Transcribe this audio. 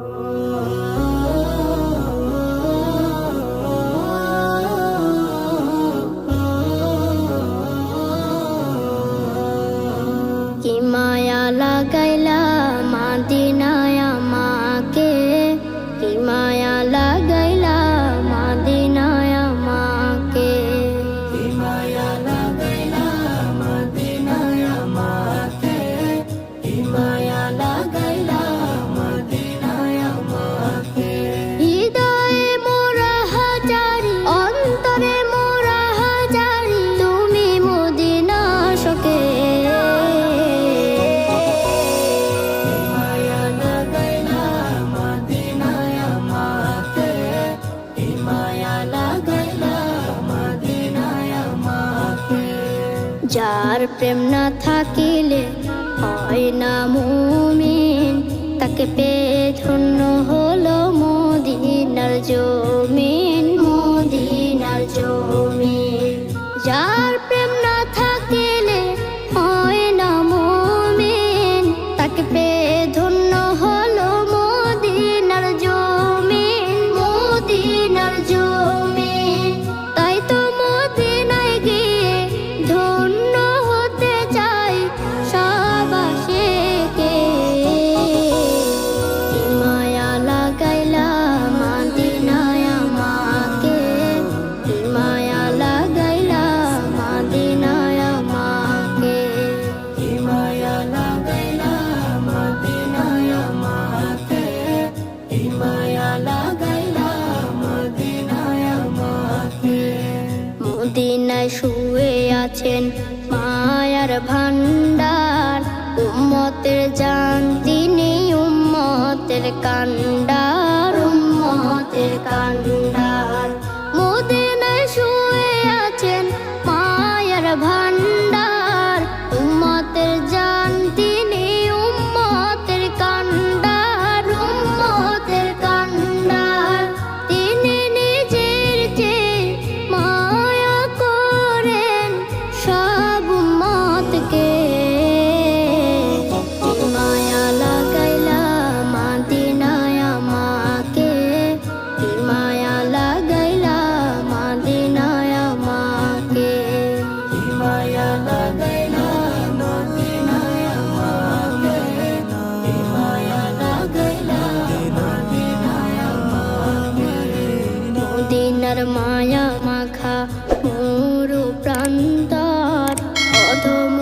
Oh. যার প্রেম না থাকিলে হয় না মুমিন। তাকে পেয়ে ধন্য হলো মদিনার জমিন মদিনার জমিন। যার প্রেম না থাকিলে হয় না মুমিন। তাকে পেয়ে শুয়ে আছেন মায়ার ভান্ডার উম্মতের জান তিনি উম্মতের কান্ডার উম্মতের কান্ডার মদিনার মায়া মাখা মোর প্রান্ত অধম